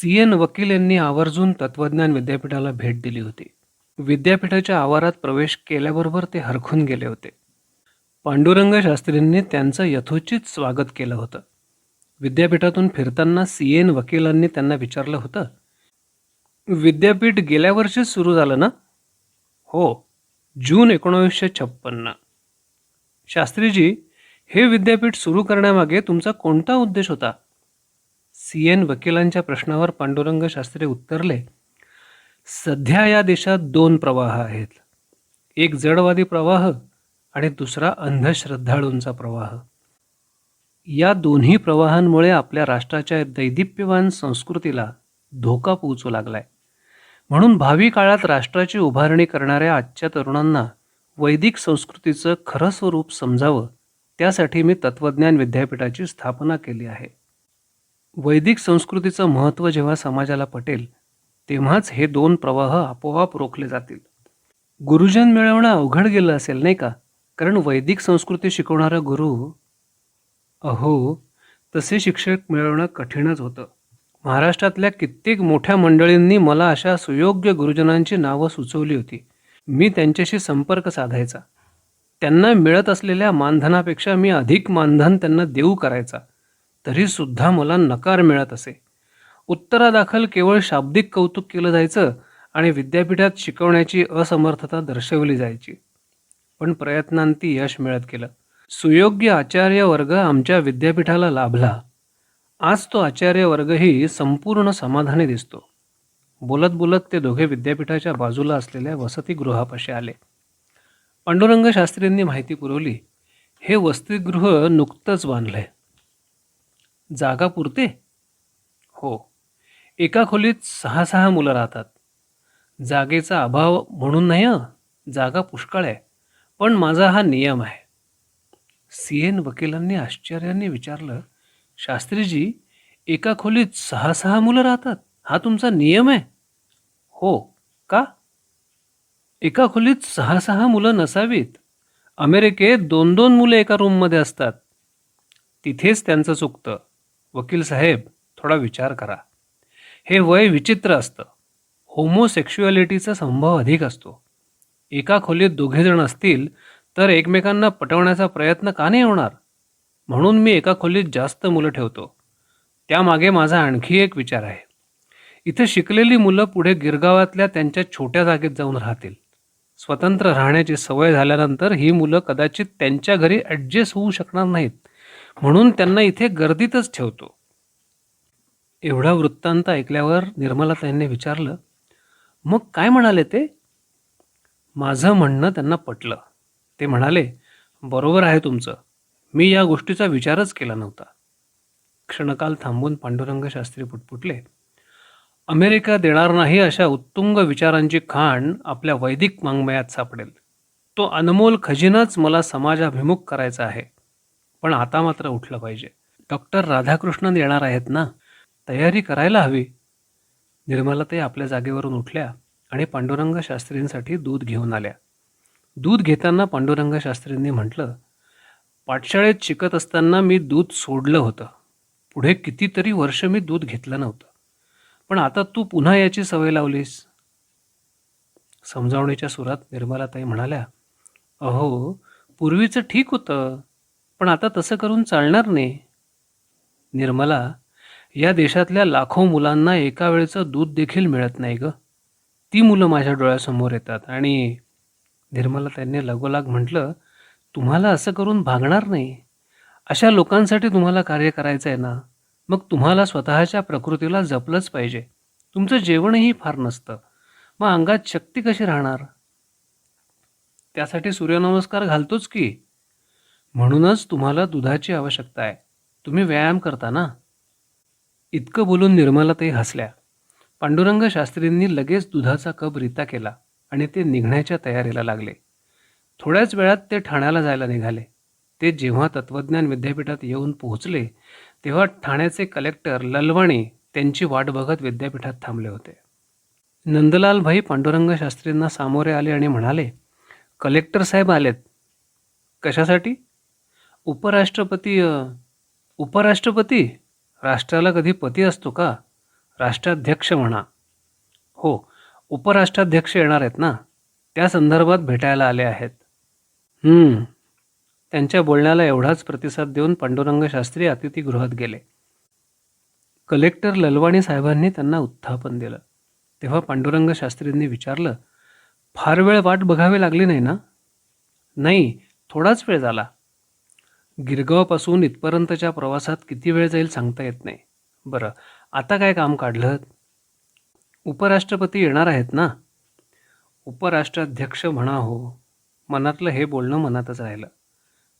C N वकील यांनी आवर्जून तत्वज्ञान विद्यापीठाला भेट दिली होती. विद्यापीठाच्या आवारात प्रवेश केल्याबरोबर ते हरखून गेले होते. पांडुरंग शास्त्रींनी त्यांचं यथोचित स्वागत केलं होतं. विद्यापीठातून फिरताना सी एन वकिलांनी त्यांना विचारलं होतं विद्यापीठ गेल्या वर्षीच सुरू झालं ना? हो जून एकोणावीसशे छप्पन्न. शास्त्रीजी हे विद्यापीठ सुरू करण्यामागे तुमचा कोणता उद्देश होता? सी एन वकिलांच्या प्रश्नावर पांडुरंग शास्त्री उत्तरले सध्या या देशात दोन प्रवाह आहेत. एक जडवादी प्रवाह आणि दुसरा अंधश्रद्धाळूंचा प्रवाह. या दोन्ही प्रवाहांमुळे आपल्या राष्ट्राच्या दैदिप्यवान संस्कृतीला धोका पोहोचू लागलाय. म्हणून भावी काळात राष्ट्राची उभारणी करणाऱ्या आजच्या तरुणांना वैदिक संस्कृतीचं खरं स्वरूप समजावं त्यासाठी मी तत्त्वज्ञान विद्यापीठाची स्थापना केली आहे. वैदिक संस्कृतीचं महत्त्व जेव्हा समाजाला पटेल तेव्हाच हे दोन प्रवाह आपोआप रोखले जातील. गुरुजन मिळवणं अवघड गेलं असेल नाही का? कारण वैदिक संस्कृती शिकवणारा गुरु अहो तसे शिक्षक मिळवणं कठीणच होतं. महाराष्ट्रातल्या कित्येक मोठ्या मंडळींनी मला अशा सुयोग्य गुरुजनांची नावं सुचवली होती. मी त्यांच्याशी संपर्क साधायचा. त्यांना मिळत असलेल्या मानधनापेक्षा मी अधिक मानधन त्यांना देऊ करायचा. तरीसुद्धा मला नकार मिळत असे. उत्तरादाखल केवळ शाब्दिक कौतुक केलं जायचं आणि विद्यापीठात शिकवण्याची असमर्थता दर्शवली जायची. पण प्रयत्नांती यश मिळत गेलं. सुयोग्य आचार्य वर्ग आमच्या विद्यापीठाला लाभला. आज तो आचार्य वर्गही संपूर्ण समाधानी दिसतो. बोलत बोलत ते दोघे विद्यापीठाच्या बाजूला असलेल्या वसतिगृहापाशी आले. पांडुरंग शास्त्रींनी माहिती पुरवली. हे वसतिगृह नुकतंच बांधलंय. जागा पुरते? हो. एका खोलीत सहा सहा मुलं राहतात. जागेचा अभाव म्हणून नाही जागा पुष्कळ आहे पण माझा हा नियम आहे. सी एन वकिलांनी आश्चर्याने विचारलं शास्त्रीजी एका खोलीत सहा सहा मुलं राहतात? हा तुमचा नियम आहे? हो. का? एका खोलीत सहा सहा मुलं नसावीत. अमेरिकेत दोन दोन मुलं एका रूममध्ये असतात. तिथेच त्यांचं चुकतं. वकील साहेब थोडा विचार करा. हे वय विचित्र असतं. होमोसेक्शुअलिटीचा संभव अधिक असतो. एका खोलीत दोघेजण असतील तर एकमेकांना पटवण्याचा प्रयत्न का नाही होणार? म्हणून मी एका खोलीत जास्त मुलं ठेवतो. त्यामागे माझा आणखी एक विचार आहे. इथे शिकलेली मुलं पुढे गिरगावातल्या त्यांच्या छोट्या जागेत जाऊन राहतील. स्वतंत्र राहण्याची सवय झाल्यानंतर ही मुलं कदाचित त्यांच्या घरी ॲडजस्ट होऊ शकणार नाहीत. म्हणून त्यांना इथे गर्दीतच ठेवतो. एवढा वृत्तांत ऐकल्यावर निर्मलाताईंनी विचारलं मग काय म्हणाले ते? माझं म्हणणं त्यांना पटलं. ते म्हणाले बरोबर आहे तुमचं. मी या गोष्टीचा विचारच केला नव्हता. क्षणकाल थांबून पांडुरंग शास्त्री पुटपुटले अमेरिका देणार नाही अशा उत्तुंग विचारांची खाण आपल्या वैदिक वाङ्मयात सापडेल. तो अनमोल खजिनाच मला समाजाभिमुख करायचा आहे. पण आता मात्र उठलं पाहिजे. डॉक्टर राधाकृष्णन येणार आहेत ना? तयारी करायला हवी. निर्मलाताई आपल्या जागेवरून उठल्या आणि पांडुरंग शास्त्रींसाठी दूध घेऊन आल्या. दूध घेताना पांडुरंग शास्त्रींनी म्हटलं पाठशाळेत शिकत असताना मी दूध सोडलं होतं. पुढे कितीतरी वर्ष मी दूध घेतलं नव्हतं. पण आता तू पुन्हा याची सवय लावलीस. समजावणीच्या सुरात निर्मलाताई म्हणाल्या अहो पूर्वीचं ठीक होतं. पण आता तसं करून चालणार नाही. निर्मला या देशातल्या लाखो मुलांना एका वेळचं दूध देखील मिळत नाही ग. ती मुलं माझ्या डोळ्यासमोर येतात आणि निर्मला त्यांनी लगोलाग म्हटलं तुम्हाला असं करून भागणार नाही. अशा लोकांसाठी तुम्हाला कार्य करायचं आहे ना. मग तुम्हाला स्वतःच्या प्रकृतीला जपलंच पाहिजे. तुमचं जेवणही फार नसतं. मग अंगात शक्ती कशी राहणार? त्यासाठी सूर्यनमस्कार घालतोच की म्हणूनच तुम्हाला दुधाची आवश्यकता आहे. तुम्ही व्यायाम करता ना? इतकं बोलून निर्मलाताई हसल्या. पांडुरंग शास्त्रींनी लगेच दुधाचा कप रिता केला आणि ते निघण्याच्या तयारीला लागले. थोड्याच वेळात ते ठाण्याला जायला निघाले. ते जेव्हा तत्त्वज्ञान विद्यापीठात येऊन पोहोचले तेव्हा ठाण्याचे कलेक्टर ललवाणी त्यांची वाट बघत विद्यापीठात थांबले होते. नंदलाल भाई पांडुरंग शास्त्रींना सामोरे आले आणि म्हणाले कलेक्टर साहेब आलेत. कशासाठी? उपराष्ट्रपती उपराष्ट्रपती? राष्ट्राला कधी पती असतो का? राष्ट्राध्यक्ष म्हणा. हो उपराष्ट्राध्यक्ष येणार आहेत ना? त्या संदर्भात भेटायला आले आहेत. त्यांच्या बोलण्याला एवढाच प्रतिसाद देऊन पांडुरंग शास्त्री अतिथीगृहात गेले. कलेक्टर ललवाणी साहेबांनी त्यांना उत्थापन दिलं. तेव्हा पांडुरंग शास्त्रींनी विचारलं फार वेळ वाट बघावी लागली नाही ना? नाही थोडाच वेळ झाला. गिरगावपासून इथपर्यंतच्या प्रवासात किती वेळ जाईल सांगता येत नाही. बरं आता काय काम काढलं उपराष्ट्रपती येणार आहेत ना? उपराष्ट्राध्यक्ष म्हणा हो मनातलं हे बोलणं मनातच राहिलं.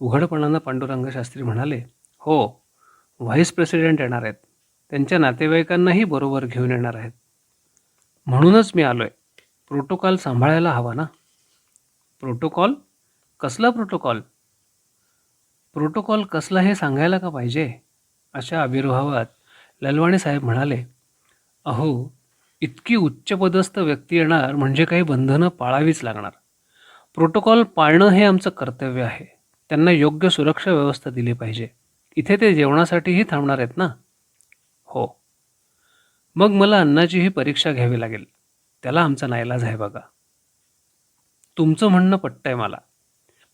उघडपणानं पांडुरंग शास्त्री म्हणाले हो व्हाईस प्रेसिडेंट येणार आहेत. त्यांच्या नातेवाईकांनाही बरोबर घेऊन येणार आहेत. म्हणूनच मी आलो आहे प्रोटोकॉल सांभाळायला हवा ना? प्रोटोकॉल? कसला प्रोटोकॉल? प्रोटोकॉल कसला हे सांगायला का पाहिजे? अशा आविर्भावात ललवाणी साहेब म्हणाले अहो इतकी उच्चपदस्थ व्यक्ती येणार म्हणजे काही बंधनं पाळावीच लागणार. प्रोटोकॉल पाळणं हे आमचं कर्तव्य आहे. त्यांना योग्य सुरक्षा व्यवस्था दिली पाहिजे. इथे ते जेवणासाठीही थांबणार आहेत ना? हो. मग मला अन्नाचीही परीक्षा घ्यावी लागेल. त्याला आमचा नाईलाज आहे बघा. तुमचं म्हणणं पटतंय मला.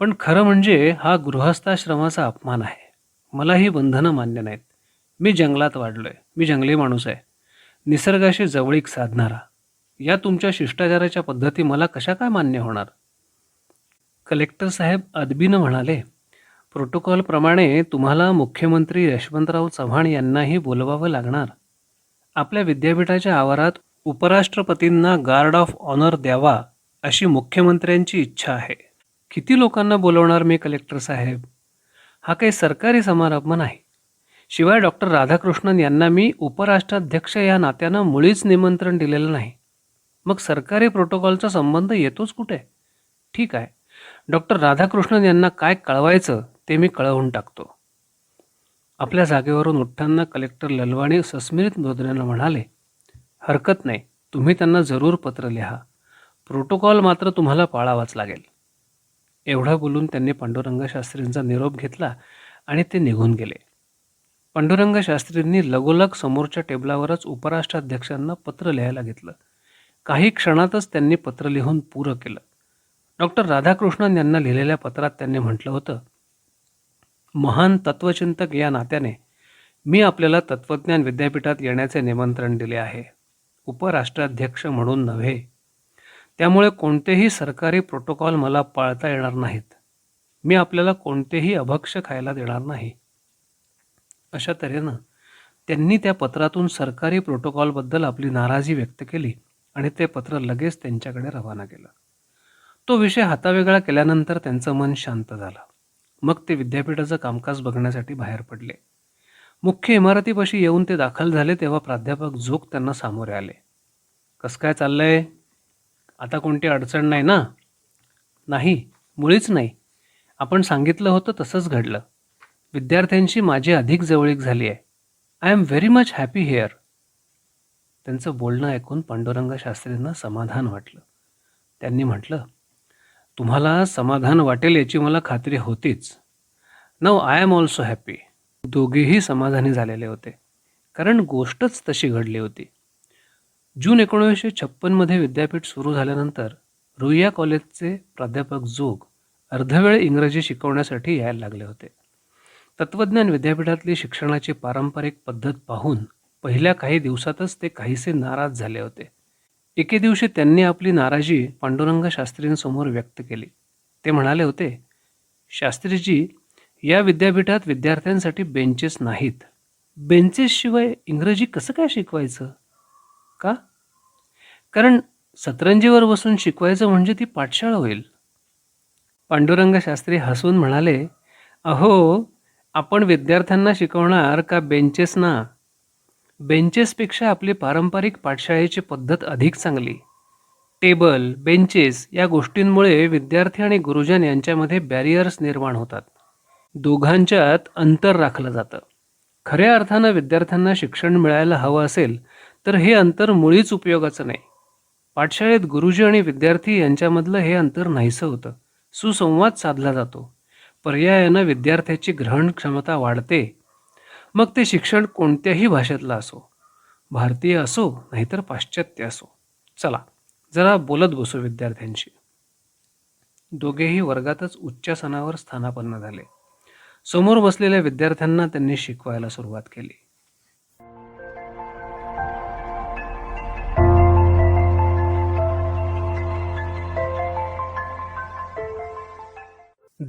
पण खरं म्हणजे हा गृहस्थाश्रमाचा अपमान आहे. मला ही बंधनं मान्य नाहीत. मी जंगलात वाढलोय. मी जंगली माणूस आहे. निसर्गाशी जवळीक साधणारा. या तुमच्या शिष्टाचाराच्या पद्धती मला कशा काय मान्य होणार? कलेक्टर साहेब अदबीनं म्हणाले प्रोटोकॉलप्रमाणे तुम्हाला मुख्यमंत्री यशवंतराव चव्हाण यांनाही बोलवावं लागणार. आपल्या विद्यापीठाच्या आवारात उपराष्ट्रपतींना गार्ड ऑफ ऑनर द्यावा अशी मुख्यमंत्र्यांची इच्छा आहे. किती लोकांना बोलवणार मी कलेक्टर साहेब? हा काही सरकारी समारंभ नाही. शिवाय डॉक्टर राधाकृष्णन यांना मी उपराष्ट्राध्यक्ष या नात्यानं मुळीच निमंत्रण दिलेलं नाही. मग सरकारी प्रोटोकॉलचा संबंध येतोच कुठे? ठीक आहे. डॉक्टर राधाकृष्णन यांना काय कळवायचं ते मी कळवून टाकतो. आपल्या जागेवरून उठताना कलेक्टर ललवाणी सस्मिरित मृदुल्यानं म्हणाले हरकत नाही. तुम्ही त्यांना जरूर पत्र लिहा. प्रोटोकॉल मात्र तुम्हाला पाळावाच लागेल. एवढं बोलून त्यांनी पांडुरंग शास्त्रींचा निरोप घेतला आणि ते निघून गेले. पांडुरंग शास्त्रींनी लगोलग समोरच्या टेबलावरच उपराष्ट्राध्यक्षांना पत्र लिहायला घेतलं. काही क्षणातच त्यांनी पत्र लिहून पुरं केलं. डॉक्टर राधाकृष्णन यांना लिहिलेल्या पत्रात त्यांनी म्हटलं होतं महान तत्वचिंतक या नात्याने मी आपल्याला तत्वज्ञान विद्यापीठात येण्याचे निमंत्रण दिले आहे. उपराष्ट्राध्यक्ष म्हणून नव्हे त्यामुळे कोणतेही सरकारी प्रोटोकॉल मला पाळता येणार नाहीत. मी आपल्याला कोणतेही अभक्ष खायला देणार नाही. अशा तऱ्हेनं त्यांनी त्या पत्रातून सरकारी प्रोटोकॉलबद्दल आपली नाराजी व्यक्त केली आणि ते पत्र लगेच त्यांच्याकडे रवाना केलं. तो विषय हातावेगळा केल्यानंतर त्यांचं मन शांत झालं. मग ते विद्यापीठाचं कामकाज बघण्यासाठी बाहेर पडले. मुख्य इमारतीपाशी येऊन ते दाखल झाले तेव्हा प्राध्यापक जोग त्यांना सामोरे आले. कसं काय चाललंय? आता कोणती अडचण नाही ना? नाही मुळीच नाही. आपण सांगितलं होतं तसंच घडलं. विद्यार्थ्यांशी माझी अधिक जवळीक झाली आहे. I am very much happy here त्यांचं बोलणं ऐकून पांडुरंग शास्त्रींना समाधान वाटलं. त्यांनी म्हटलं तुम्हाला समाधान वाटेल याची मला खात्री होतीच. नव आय एम ऑल्सो हॅपी दोघेही समाधानी झालेले होते. कारण गोष्टच तशी घडली होती. जून एकोणीसशे छप्पनमध्ये विद्यापीठ सुरू झाल्यानंतर रुईया कॉलेजचे प्राध्यापक जोग अर्धवेळ इंग्रजी शिकवण्यासाठी यायला लागले होते. तत्त्वज्ञान विद्यापीठातली शिक्षणाची पारंपरिक पद्धत पाहून पहिल्या काही दिवसातच ते काहीसे नाराज झाले होते. एके दिवशी त्यांनी आपली नाराजी पांडुरंग शास्त्रींसमोर व्यक्त केली. ते म्हणाले होते शास्त्रीजी या विद्यापीठात विद्यार्थ्यांसाठी बेंचेस नाहीत. बेंचेसशिवाय इंग्रजी कसं काय शिकवायचं? का? कारण सतरंजीवर बसून शिकवायचं म्हणजे ती पाठशाळा होईल. पांडुरंग शास्त्री हसून म्हणाले अहो आपण विद्यार्थ्यांना शिकवणार का बेंचेस ना? बेंचेसपेक्षा आपली पारंपरिक पाठशाळेची पद्धत अधिक चांगली. टेबल बेंचेस या गोष्टींमुळे विद्यार्थी आणि गुरुजन यांच्यामध्ये बॅरियर्स निर्माण होतात. दोघांच्यात अंतर राखलं जातं. खऱ्या अर्थानं विद्यार्थ्यांना शिक्षण मिळायला हवं असेल तर हे अंतर मुळीच उपयोगाचं नाही. पाठशाळेत गुरुजी आणि विद्यार्थी यांच्यामधलं हे अंतर नाहीसं होतं. सुसंवाद साधला जातो. पर्यायानं विद्यार्थ्याची ग्रहण क्षमता वाढते. मग ते शिक्षण कोणत्याही भाषेतलं असो भारतीय असो नाहीतर पाश्चात्य असो. चला जरा बोलत बसू विद्यार्थ्यांशी. दोघेही वर्गातच उच्चासनावर स्थानापन्न झाले. समोर बसलेल्या विद्यार्थ्यांना त्यांनी शिकवायला सुरुवात केली.